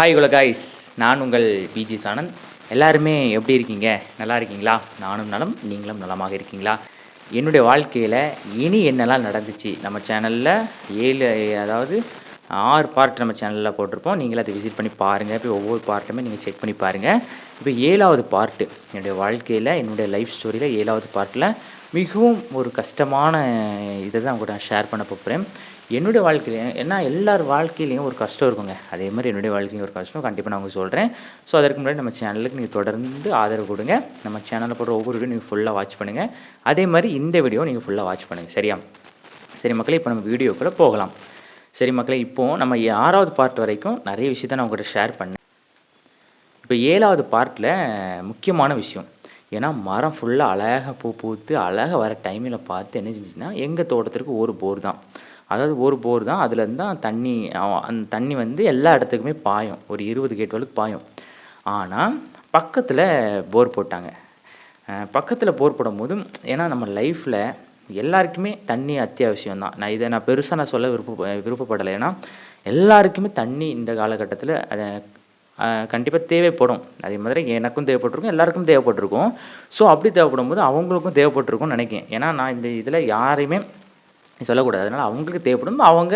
Hi குல guys நான் உங்கள் பிஜி சானந்த் எல்லாருமே எப்படி இருக்கீங்க? நல்லா இருக்கீங்களா? நானும் நலம் நீங்களும் நலமாக இருக்கீங்களா? என்னுடைய வாழ்க்கையில் இனி என்னெல்லாம் நடந்துச்சு? நம்ம சேனலில் ஏழு அதாவது ஆறு பார்ட் நம்ம சேனலில் போட்டிருப்போம். நீங்களும் அதை விசிட் பண்ணி பாருங்கள் இப்போ ஒவ்வொரு பார்ட்டுமே நீங்கள் செக் பண்ணி பாருங்கள் இப்போ ஏழாவது பார்ட்டு என்னுடைய வாழ்க்கையில் என்னுடைய லைஃப் ஸ்டோரியில் ஏழாவது பார்ட்டில் மிகவும் ஒரு கஷ்டமான இதை தான் உங்கள்கிட்ட நான் ஷேர் பண்ண போகிறேன் என்னுடைய வாழ்க்கையிலையும் ஏன்னா எல்லார் வாழ்க்கையிலையும் ஒரு கஷ்டம் இருக்குங்க. அதே மாதிரி என்னுடைய வாழ்க்கையிலையும் ஒரு கஷ்டம். கண்டிப்பாக நான் உங்களுக்கு சொல்கிறேன் ஸோ அதற்கு முன்னாடி நம்ம சேனலுக்கு நீங்கள் தொடர்ந்து ஆதரவு கொடுங்க. நம்ம சேனலில் போடுற ஒவ்வொரு வீடியோ நீங்கள் ஃபுல்லாக வாட்ச் பண்ணுங்கள் அதே மாதிரி இந்த வீடியோ நீங்கள் ஃபுல்லாக வாட்ச் பண்ணுங்கள் சரியா? சரி மக்களே இப்போ நம்ம வீடியோக்குள்ளே போகலாம். சரி மக்களே இப்போது நம்ம ஆறாவது பார்ட் வரைக்கும் நிறைய விஷயத்த நான் உங்கள்கிட்ட ஷேர் பண்ணேன். இப்போ ஏழாவது பார்ட்டில் முக்கியமான விஷயம். ஏன்னா மரம் ஃபுல்லாக அழகாக பூ பூத்து அழகாக வர டைமில் பார்த்து என்ன செஞ்சுன்னா எங்கள் தோட்டத்திற்கு ஒரு போர் தான். அதாவது ஒரு போர் தான் அதுலேருந்து தான் தண்ணி அந்த தண்ணி வந்து எல்லா இடத்துக்குமே பாயும். ஒரு இருபது கேட் வரைக்கும் பாயும். ஆனால் பக்கத்தில் போர் போட்டாங்க. பக்கத்தில் போர் போடும்போது ஏன்னா நம்ம லைஃப்பில் எல்லாருக்குமே தண்ணி அத்தியாவசியம் தான். நான் இதை நான் பெருசாக நான் சொல்ல விருப்ப விருப்பப்படலை. ஏன்னா எல்லாருக்குமே தண்ணி இந்த காலகட்டத்தில் அதை கண்டிப்பாக தேவைப்படும். அதே மாதிரி எனக்கும் தேவைப்பட்டிருக்கும் எல்லாருக்கும் தேவைப்பட்டிருக்கும். ஸோ அப்படி தேவைப்படும் போது அவங்களுக்கும் தேவைப்பட்டிருக்கும்னு நினைக்கிறேன். ஏன்னா நான் இந்த இதில் யாரையுமே சொல்லக்கூடாது. அதனால் அவங்களுக்கு தேவைப்படும். அவங்க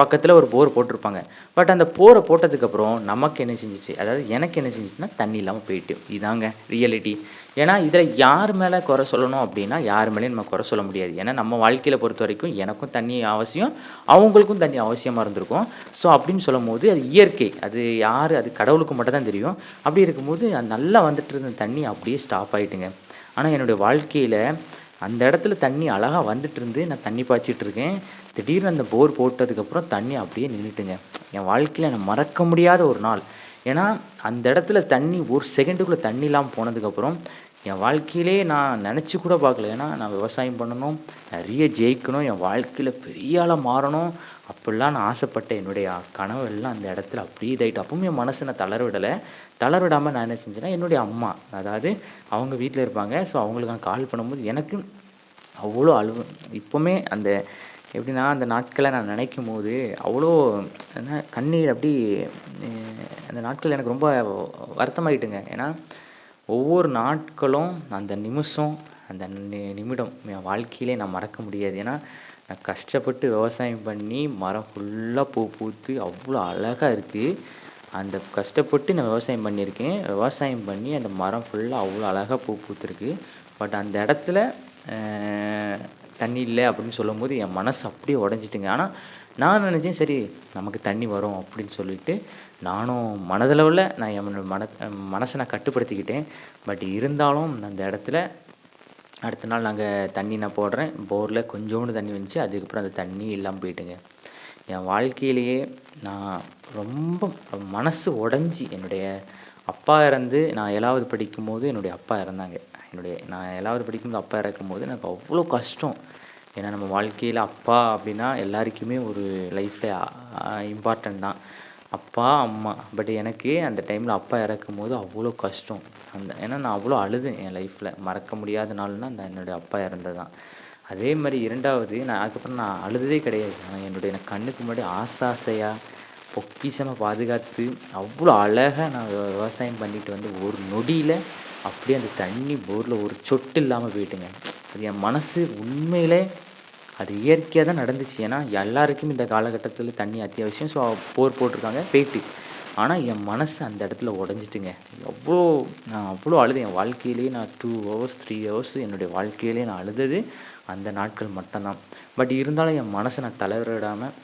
பக்கத்தில் ஒரு போர் போட்டிருப்பாங்க. பட் அந்த போரை போட்டதுக்கப்புறம் நமக்கு என்ன செஞ்சிச்சு? அதாவது எனக்கு என்ன செஞ்சிச்சுன்னா தண்ணி இல்லாமல் போயிட்டு. இதாங்க ரியாலிட்டி ஏன்னா இதில் யார் மேலே குறை சொல்லணும் அப்படின்னா யார் மேலேயும் நம்ம குறை சொல்ல முடியாது. ஏன்னா நம்ம வாழ்க்கையில் பொறுத்த வரைக்கும் எனக்கும் தண்ணி அவசியம் அவங்களுக்கும் தண்ணி அவசியமாக இருந்திருக்கும். ஸோ அப்படின்னு சொல்லும் போது அது இயற்கை. அது யார்? அது கடவுளுக்கு மட்டும் தான் தெரியும். அப்படி இருக்கும்போது அது நல்லா வந்துட்டு இருந்த தண்ணி அப்படியே ஸ்டாப் ஆகிட்டுங்க ஆனால் என்னுடைய வாழ்க்கையில் அந்த இடத்துல தண்ணி அழகாக வந்துட்டு இருந்து நான் தண்ணி பாய்ச்சிட்டு இருக்கேன் திடீர்னு அந்த போர் போட்டதுக்கப்புறம் தண்ணி அப்படியே நின்றுட்டுங்க என் வாழ்க்கையில் நான் மறக்க முடியாத ஒரு நாள். ஏன்னா அந்த இடத்துல தண்ணி ஒரு செகண்டுக்குள்ளே தண்ணி இல்லாமல் போனதுக்கப்புறம் என் வாழ்க்கையிலே நான் நினச்சி கூட பார்க்கல. ஏன்னா நான் விவசாயம் பண்ணணும் நிறைய ஜெயிக்கணும் என் வாழ்க்கையில் பெரிய ஆளாக மாறணும். அப்படிலாம் நான் ஆசைப்பட்டேன். என்னுடைய கனவு எல்லாம் அந்த இடத்துல அப்படியே இதாயிட்டு. அப்பவும் என் மனசு நான் தளர விடலை. தளர விடாமல் நான் என்ன செஞ்சேன்னா என்னுடைய அம்மா அதாவது அவங்க வீட்டில் இருப்பாங்க. ஸோ அவங்களுக்கு நான் கால் பண்ணும்போது எனக்கு அவ்வளோ அழுவு இப்போவுமே அந்த எப்படின்னா அந்த நாட்களை நான் நினைக்கும் போது அவ்வளோ என்ன கண்ணீர் அப்படி அந்த நாட்கள் எனக்கு ரொம்ப வருத்தமாயிட்டுங்க. ஏன்னா ஒவ்வொரு நாட்களும் அந்த நிமிஷம் அந்த நிமிடம் என் வாழ்க்கையிலே நான் மறக்க முடியாது. ஏன்னா நான் கஷ்டப்பட்டு விவசாயம் பண்ணி மரம் ஃபுல்லாக பூ பூத்து அவ்வளோ அழகாக இருக்குது அந்த கஷ்டப்பட்டு நான் விவசாயம் பண்ணியிருக்கேன். விவசாயம் பண்ணி அந்த மரம் ஃபுல்லாக அவ்வளோ அழகாக பூ பூத்துருக்கு. பட் அந்த இடத்துல தண்ணி இல்லை அப்படின்னு சொல்லும்போது என் மனசு அப்படியே உடஞ்சிட்டுங்க. ஆனால் நான் நினச்சேன் சரி நமக்கு தண்ணி வரும் அப்படின்னு சொல்லிட்டு நானும் மனதளவில் நான் என் மன மனசை நான் கட்டுப்படுத்திக்கிட்டேன். பட் இருந்தாலும் அந்த இடத்துல அடுத்த நாள் நாங்கள் தண்ணி நான் போடுறேன். போரில் கொஞ்சோண்டு தண்ணி வந்துச்சு. அதுக்கப்புறம் அந்த தண்ணி இல்லாமல் போயிட்டுங்க. என் வாழ்க்கையிலேயே நான் ரொம்ப மனசு உடஞ்சி என்னுடைய அப்பா இறந்து நான் ஏழாவது படிக்கும்போது என்னுடைய அப்பா இறந்தாங்க. என்னுடைய நான் ஏழாவது படிக்கும்போது அப்பா இறக்கும்போது எனக்கு அவ்வளோ கஷ்டம். ஏன்னா நம்ம வாழ்க்கையில் அப்பா அப்படின்னா எல்லாருக்குமே ஒரு லைஃப்பில் இம்பார்ட்டன்ட் தான். அப்பா அம்மா. பட் எனக்கு அந்த டைமில் அப்பா இறக்கும் போது அவ்வளோ கஷ்டம். அந்த ஏன்னா நான் அவ்வளோ அழுதேன் என் லைஃப்பில் மறக்க முடியாத நாள்னா அந்த என்னுடைய அப்பா இறந்தது தான் அதே மாதிரி இரண்டாவது நான் அதுக்கப்புறம் நான் அழுததே கிடையாது. ஆனால் என்னுடைய எனக்கு கண்ணுக்கு முன்னாடி ஆசை ஆசையாக பொக்கிஷமாக பாதுகாத்து அவ்வளோ அழகாக நான் விவசாயம் பண்ணிட்டு வந்து ஒரு நொடியில் அப்படியே அந்த தண்ணி போரில் ஒரு சொட்டு இல்லாமல் போயிட்டுங்க. அது என் மனசு உண்மையிலே அது இயற்கையாக தான் நடந்துச்சு. ஏன்னா எல்லாருக்கும் இந்த காலகட்டத்தில் தண்ணி அத்தியாவசியம். ஸோ போர் போட்டிருக்காங்க. போயிட்டு ஆனால் என் மனசு அந்த இடத்துல உடஞ்சிட்டுங்க. எவ்வளோ நான் அவ்வளோ அழுது என் வாழ்க்கையிலேயே நான் டூ ஹவர்ஸ் த்ரீ ஹவர்ஸ் என்னுடைய வாழ்க்கையிலேயே நான் அழுதது அந்த நாட்கள் மட்டும்தான். பட் இருந்தாலும் என் மனசை நான் தளர விடாமல்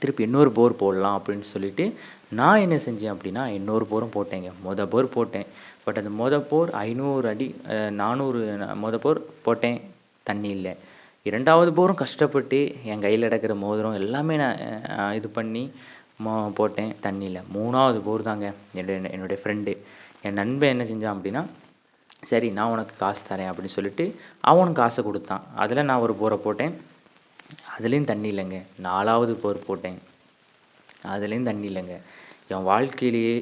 திருப்பி இன்னொரு போர் போடலாம் அப்படின்னு சொல்லிட்டு நான் என்ன செஞ்சேன் அப்படின்னா இன்னொரு போரும் போட்டேங்க. மொதல் போர் போட்டேன். பட் அந்த மொதல் போர் ஐநூறு அடி நானூறு ந- மொதல் போர் போட்டேன். தண்ணி இல்லை. இரண்டாவது போரும் கஷ்டப்பட்டு என் கையில் கிடக்கிற மோதிரம் எல்லாமே நான் இது பண்ணி மோ போட்டேன் தண்ணி இல்லை மூணாவது போர் தாங்க என்னுடைய என்னுடைய ஃப்ரெண்டு என் நண்பன் என்ன செஞ்சான் அப்படின்னா சரி நான் உனக்கு காசு தரேன் அப்படின்னு சொல்லிட்டு அவனுக்கு காசை கொடுத்தான். அதில் நான் ஒரு போரை போட்டேன். அதுலேயும் தண்ணி இல்லைங்க. நாலாவது போர் போட்டேன். அதுலேயும் தண்ணி இல்லைங்க. என் வாழ்க்கையிலேயே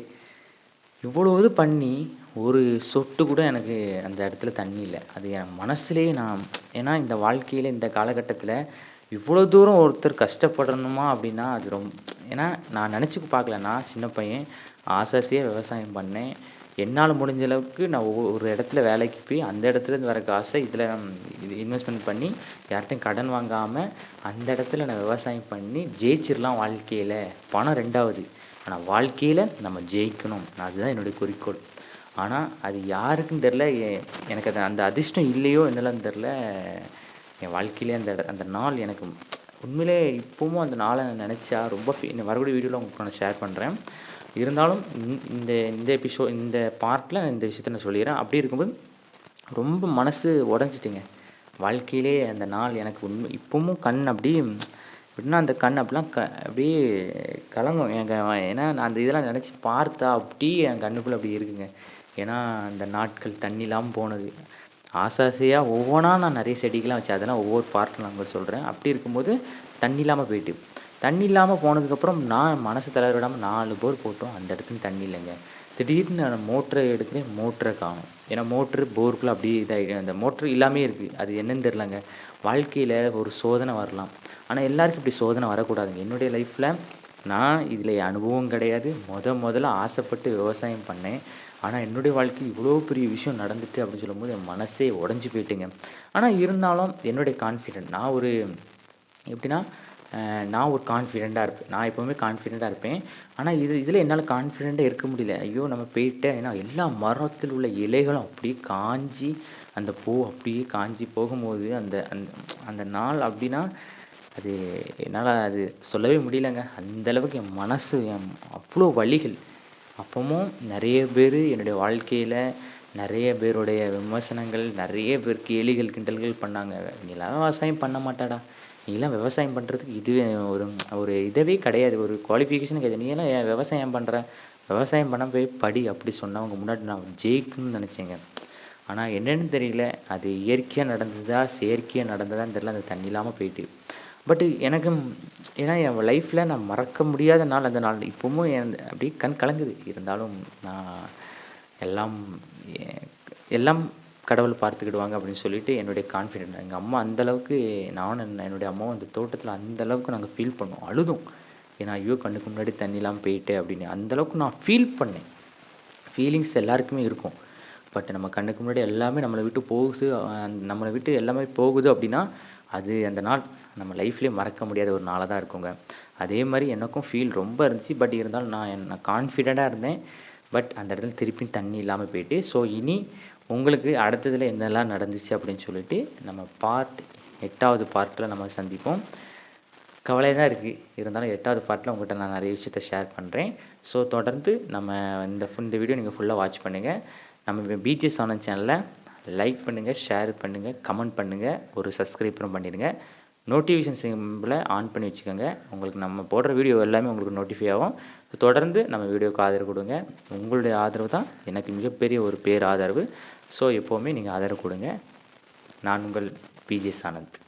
இவ்வளோ இது பண்ணி ஒரு சொட்டு கூட எனக்கு அந்த இடத்துல தண்ணி இல்லை. அது என் மனசுலேயே நான் ஏன்னா இந்த வாழ்க்கையில் இந்த காலகட்டத்தில் இவ்வளோ தூரம் ஒருத்தர் கஷ்டப்படணுமா அப்படின்னா அது ரொம்ப ஏன்னா நான் நினச்சி பார்க்கல. நான் சின்ன பையன் ஆசை ஆசையாக விவசாயம் பண்ணேன். என்னால் முடிஞ்ச அளவுக்கு நான் ஒவ்வொரு ஒரு இடத்துல வேலைக்கு போய் அந்த இடத்துலேருந்து வர காசை இதில் இது இன்வெஸ்ட்மெண்ட் பண்ணி யார்கிட்டையும் கடன் வாங்காமல் அந்த இடத்துல நான் விவசாயம் பண்ணி ஜெயிச்சிடலாம் வாழ்க்கையில். பணம் ரெண்டாவது. ஆனால் வாழ்க்கையில் நம்ம ஜெயிக்கணும். அதுதான் என்னுடைய குறிக்கோள். ஆனால் அது யாருக்குன்னு தெரில எனக்கு அது அந்த அதிர்ஷ்டம் இல்லையோ என்னலாம் தெரில என் வாழ்க்கையிலே அந்த அந்த நாள் எனக்கு உண்மையிலே இப்போவும் அந்த நாளை நான் நினச்சா ரொம்ப ஃபீ இந்த வீடியோவில் உங்களுக்கு நான் ஷேர் பண்ணுறேன் இருந்தாலும் இந்த- இந்த இந்த எபிசோ இந்த பார்ட்டில் இந்த விஷயத்த நான் சொல்லிடுறேன். அப்படி இருக்கும்போது ரொம்ப மனசு உடஞ்சிட்டுங்க. வாழ்க்கையிலே அந்த நாள் எனக்கு உண்மை இப்போவும் கண் அப்படி எப்படின்னா அந்த கண் அப்படிலாம் க அப்படியே கலங்கும். எங்கள் ஏன்னா நான் அந்த இதெல்லாம் நினச்சி பார்த்தா அப்படியே என் கண்ணுக்குள்ளே அப்படி இருக்குங்க. ஏன்னா அந்த நாட்கள் தண்ணி இல்லாமல் போனது. ஆசை ஆசையாக ஒவ்வொன்றா நான் நிறைய செடிகள்லாம் வச்சேன். அதெல்லாம் ஒவ்வொரு பார்ட்டில் நான் உங்களுக்கு சொல்கிறேன் அப்படி இருக்கும்போது தண்ணி இல்லாமல் போயிட்டு. தண்ணி இல்லாமல் போனதுக்கப்புறம் நான் மனசு தளர விடாமல் நாலு போர் போட்டோம். அந்த இடத்துல தண்ணி இல்லைங்க. திடீர்னு நான் மோட்டரை எடுக்கிறேன். மோட்டரை காணும். ஏன்னா மோட்ரு போருக்குள்ளே அப்படியே இதாகிடும் அந்த மோட்ரு இல்லாமே இருக்குது அது என்னன்னு தெரிலங்க வாழ்க்கையில் ஒரு சோதனை வரலாம். ஆனால் எல்லாருக்கும் இப்படி சோதனை வரக்கூடாதுங்க. என்னுடைய லைஃப்பில் நான் இதில் அனுபவம் கிடையாது. முத முதல்ல ஆசைப்பட்டு விவசாயம் பண்ணேன். ஆனால் என்னுடைய வாழ்க்கையில் இவ்வளோ பெரிய விஷயம் நடந்துட்டு அப்படின்னு சொல்லும்போது என் மனசே உடஞ்சி போயிட்டுங்க. ஆனால் இருந்தாலும் என்னுடைய கான்ஃபிடென்ட் நான் ஒரு எப்படின்னா நான் ஒரு கான்ஃபிடெண்ட்டாக இருப்பேன். நான் எப்போவுமே கான்ஃபிடெண்ட்டாக இருப்பேன். ஆனால் இது இதில் என்னால் கான்ஃபிடெண்ட்டாக இருக்க முடியல. ஐயோ நம்ம போயிட்டேன் ஏன்னா எல்லா மரத்தில் உள்ள இலைகளும் அப்படியே காஞ்சி அந்த பூ அப்படியே காஞ்சி போகும்போது அந்த அந்த அந்த நாள் அப்படின்னா அது என்னால் அது சொல்லவே முடியலங்க. அந்தளவுக்கு என் மனசு என் அவ்வளோ வலிகள். அப்பவும் நிறைய பேர் என்னுடைய வாழ்க்கையில் நிறைய பேருடைய விமர்சனங்கள் நிறைய பேர் கேலிகள் கிண்டல்கள் பண்ணாங்க. நீலாம் விவசாயம் பண்ண மாட்டாடா. நீலாம் விவசாயம் பண்ணுறதுக்கு இதுவே ஒரு ஒரு இதவே கிடையாது. ஒரு குவாலிஃபிகேஷன் கிடையாது. நீ எல்லாம் விவசாயம் பண்ணுற விவசாயம் பண்ண போய் படி அப்படி சொன்னவங்க முன்னாடி நான் ஜெயிக்கணும்னு நினச்சேங்க. ஆனால் என்னன்னு தெரியல. அது இயற்கையாக நடந்ததா செயற்கையாக நடந்ததான்னு தெரியல. அந்த தண்ணி இல்லாமல் போயிட்டு. பட் எனக்கு ஏன்னா என் லைஃப்பில் நான் மறக்க முடியாத நாள் அந்த நாள். இப்போவும் என் அப்படியே கண் கலங்குது. இருந்தாலும் நான் எல்லாம் எல்லாம் கடவுள் பார்த்துக்கிடுவாங்க அப்படின்னு சொல்லிட்டு என்னுடைய கான்ஃபிடென்ட் எங்கள் அம்மா அந்த அளவுக்கு நானும் என்னுடைய அம்மாவும் அந்த தோட்டத்தில் அந்தளவுக்கு நாங்கள் ஃபீல் பண்ணோம். அழுதும். ஏன்னா ஐயோ கண்ணுக்கு முன்னாடி தண்ணிலாம் போயிட்டு அப்படின்னு. அந்தளவுக்கு நான் ஃபீல் பண்ணேன். ஃபீலிங்ஸ் எல்லாருக்குமே இருக்கும். பட் நம்ம கண்ணுக்கு முன்னாடி எல்லாமே நம்மளை விட்டு போகுது நம்மளை விட்டு எல்லாமே போகுது அப்படின்னா அது அந்த நாள் நம்ம லைஃப்லேயே மறக்க முடியாத ஒரு நாளாக தான் இருக்குங்க. அதே மாதிரி எனக்கும் ஃபீல் ரொம்ப இருந்துச்சு. பட் இருந்தாலும் நான் என்ன கான்ஃபிடெண்ட்டாக இருந்தேன். பட் அந்த இடத்துல திருப்பி தண்ணி இல்லாமல் போயிட்டு ஸோ இனி உங்களுக்கு அடுத்ததில் என்னெல்லாம் நடந்துச்சு அப்படின்னு சொல்லிட்டு நம்ம பார்ட் எட்டாவது பார்ட்டில் நம்ம சந்திப்போம். கவலை தான் இருக்குது இருந்தாலும் எட்டாவது பார்ட்டில் உங்கள்கிட்ட நான் நிறைய விஷயத்த ஷேர் பண்ணுறேன் ஸோ தொடர்ந்து நம்ம இந்த இந்த வீடியோ நீங்கள் ஃபுல்லாக வாட்ச் பண்ணுங்கள் நம்ம பிடிஎஸ் ஆனந்த் சேனலில் லைக் பண்ணுங்கள் ஷேர் பண்ணுங்கள் கமெண்ட் பண்ணுங்கள் ஒரு சப்ஸ்கிரைபரும் பண்ணிடுங்க. நோட்டிஃபிகேஷன் சிம்பிளை ஆன் பண்ணி வச்சுக்கோங்க. உங்களுக்கு நம்ம போடுற வீடியோ எல்லாமே உங்களுக்கு நோட்டிஃபை ஆகும். தொடர்ந்து நம்ம வீடியோவுக்கு ஆதரவு கொடுங்க. உங்களுடைய ஆதரவு தான் எனக்கு மிகப்பெரிய ஒரு பேர் ஆதரவு ஸோ எப்போவுமே நீங்கள் ஆதரவு கொடுங்க. நான் உங்கள் பிஜிஎஸ் ஆனந்த்